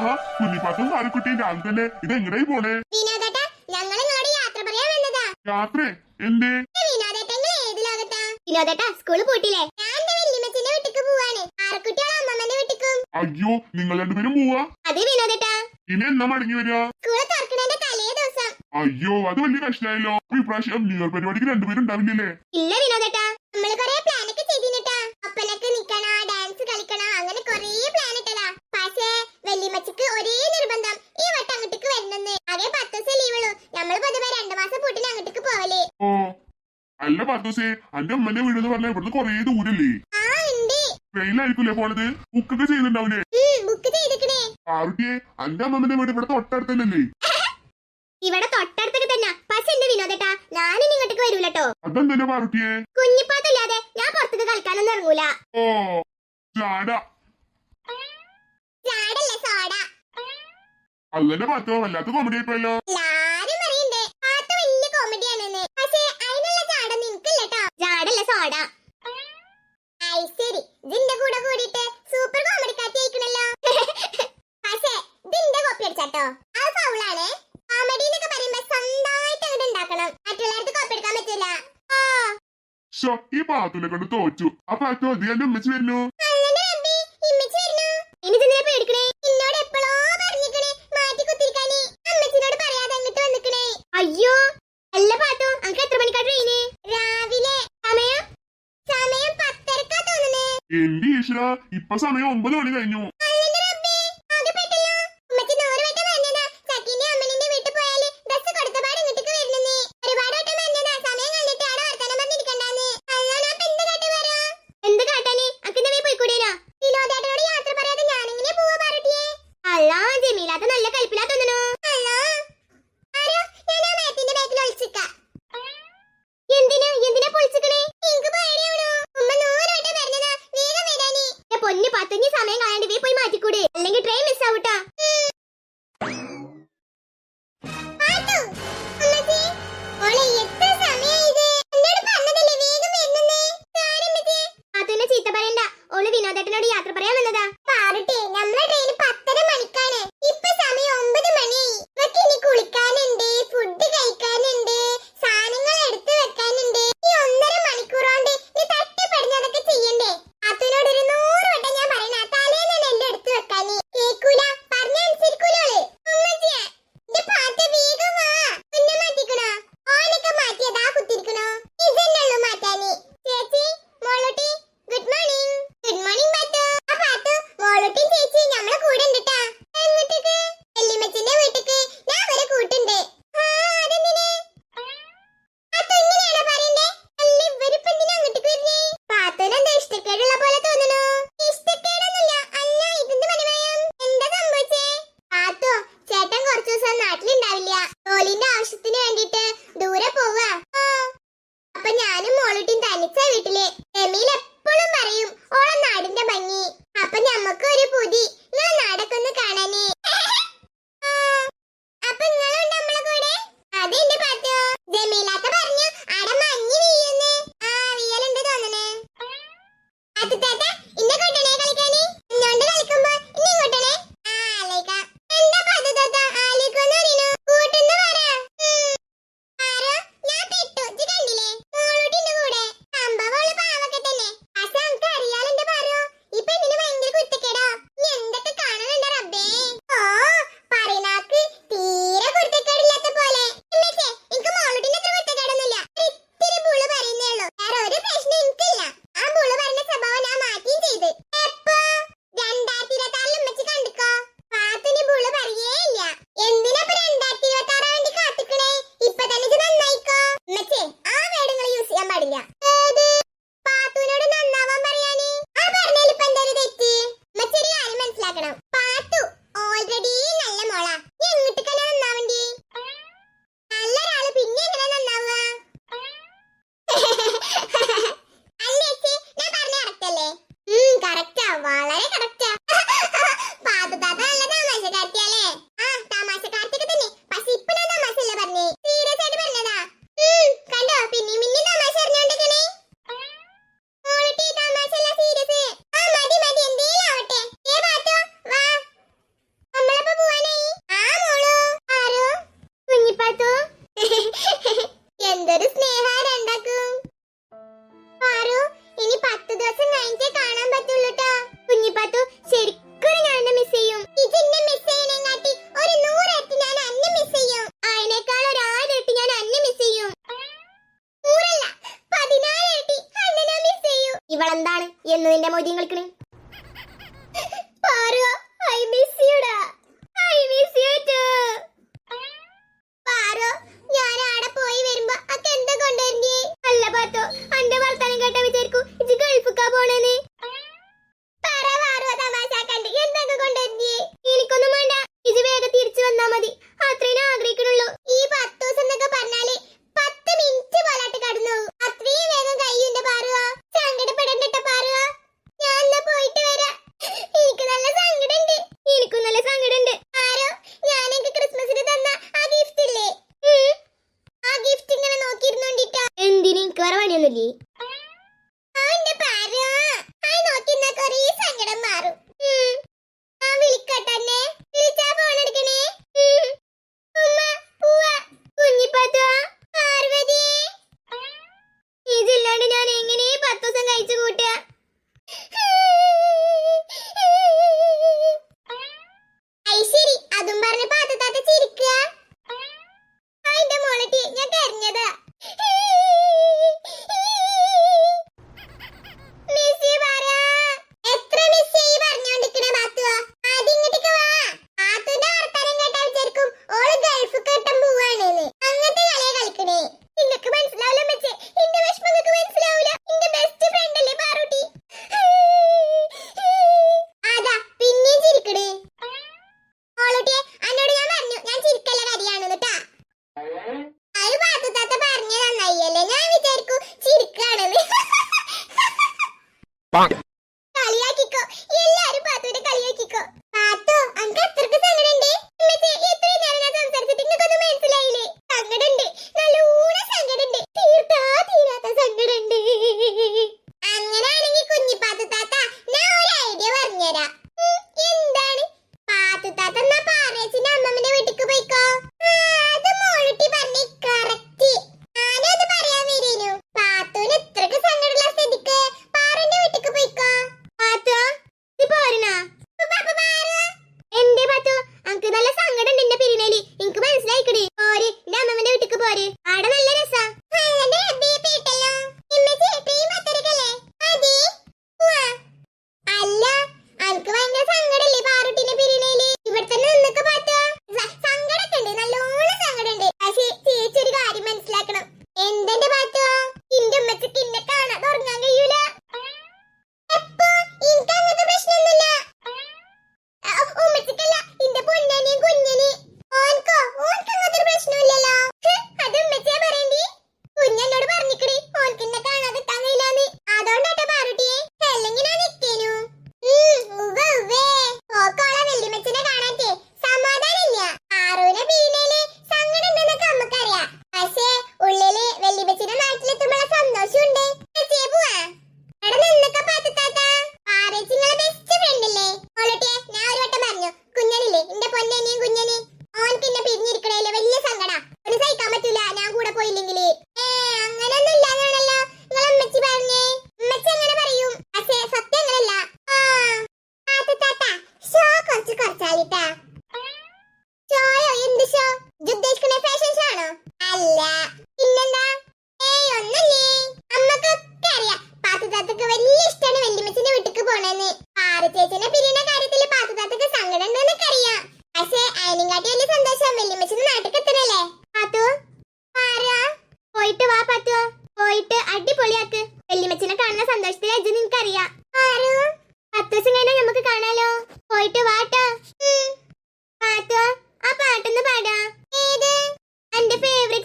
ആഹാ കുഞ്ഞിപ്പാത്തും ആരുക്കുട്ടിയും രാവിലെ തന്നെ. ഇത് എങ്ങനെയായി പോണേ. യാത്ര എന്തേ? വിനോദേട്ടാ അയ്യോ നിങ്ങൾ രണ്ടുപേരും പോവാ? അത് വിനോദേട്ടാ. എന്നാ മടങ്ങി വരിക? അയ്യോ അത് വലിയ കഷ്ടായല്ലോ ഇപ്രാവശ്യം ന്യൂ ഇയർ പരിപാടിക്ക് രണ്ടുപേരും ഉണ്ടാവില്ലേ ഇല്ല വിനോദേട്ടാ. നമ്മൾ കൊറേ പ്ലാനൊക്കെ ചെയ്തിട്ടാ ഒപ്പനൊക്കെ നിക്കണ ഡാൻസ് കളിക്കണ അങ്ങനെ വല്യമ്മച്ചിക്ക് ഒരേ നിർബന്ധം ഈ വട്ടം അങ്ങോട്ടേക്ക് വരണമെന്ന്. ആകെ പത്ത് ദിവസം ലീവുള്ളൂ. നമ്മൾ പൊതുവെ രണ്ടു മാസം പൂട്ടിന് അങ്ങോട്ടേക്ക് പോവൽ. ഓ അല്ല പത്തൂസേ അന്റെ അമ്മന്റെ വീട് എന്ന് പറഞ്ഞാൽ ഇവിടുന്ന് കൊറേ ദൂരല്ലേ? ആ ഉണ്ട്. ട്രെയിനിലായിരിക്കൂലേ പോണത്? ബുക്ക് ഒക്കെ ഉം, ബുക്ക് ചെയ്തിട്ടേ പാറുട്ടിയെ അന്റെ അമ്മന്റെ വീട് ഇവിടെ തൊട്ടടുത്ത് തന്നെയല്ലേ ഇവിടെ തൊട്ടടുത്തൊക്കെ തന്നെ. പക്ഷെ എന്റെ വിനോദേട്ടാ ഞാനിനി ഇങ്ങോട്ടേക്ക് വരൂലട്ടോ. അതെന്താ പാർട്ടിയെ കുഞ്ഞിപ്പാത്തല്ലാതെ ഞാൻ പുറത്തേക്ക് കളിക്കാനൊന്നും ഇറങ്ങൂല. ഓ ചാടാ അത് തന്നെ പത്തോ. വല്ലാത്ത കോമഡി ആയിപ്പോയല്ലോ. ഈ പാത്തിനെ കൊണ്ട് തോറ്റു. ആ അത്തോ അധികം ഉമ്മച്ചു വരുന്നു. ഇപ്പൊ സമയം ഒമ്പത് മണി കഴിഞ്ഞു. இல்லைங்க ட்ரெயின் மிஸ் ஆகட்டா ¡Gracias! എന്താണ്? എന്നതിന്റെ മൊയ്തീൻ കളിക്കണേ Lagi.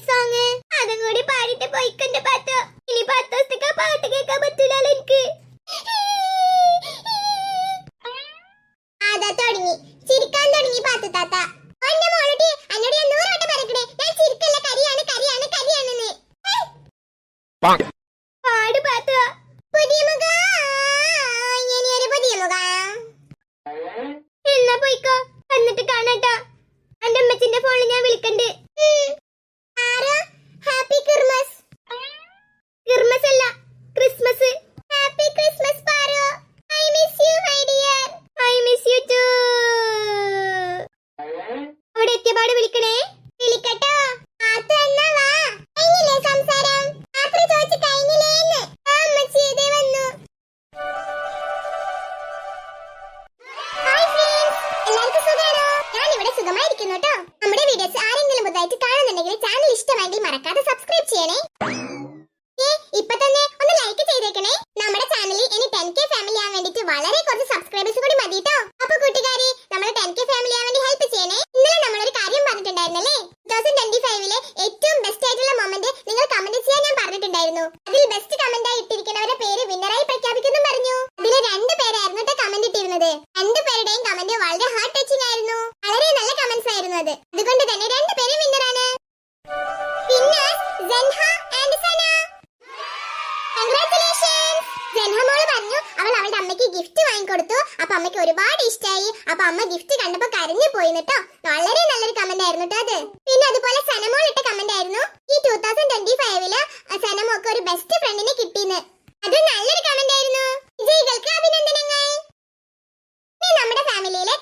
സോങ് അതും കൂടി പാടിട്ട് പോയിക്കണ്ട പാട്ട് ഇനി പത്ത് ദിവസത്തേക്ക് പാട്ട് കേൾക്കാൻ പറ്റൂലല്ലോ എനിക്ക്. അതാ തുടങ്ങി. ചിരിക്കാൻ തുടങ്ങി പാത്തു താത്ത. മെൻഹമോൾ പറഞ്ഞു അവൾ അവളുടെ അമ്മയ്ക്ക് ഗിഫ്റ്റ് വാങ്ങിക്കൊടുത്തു. അപ്പൊ അമ്മയ്ക്ക് ഒരുപാട് ഇഷ്ടമായി. അപ്പൊ അമ്മ ഗിഫ്റ്റ് കണ്ടപ്പോ കരഞ്ഞു പോയി കേട്ടോ വളരെ നല്ലൊരു കമന്റ് ആയിരുന്നു കേട്ടോ അത്. പിന്നെ അതുപോലെ സനമോൾ ഇട്ട കമന്റ് ആയിരുന്നു. ഈ ടൂ തൗസൻഡ് ട്വന്റി ഫൈവിൽ സനമോക്ക് ഒരു ബെസ്റ്റ് ഫ്രണ്ടിനെ കിട്ടിയെന്ന് അത് നല്ലൊരു കമന്റ് ആയിരുന്നു. വിജയികൾക്ക് അഭിനന്ദനങ്ങൾ. നമ്മുടെ ഫാമിലിയിലെ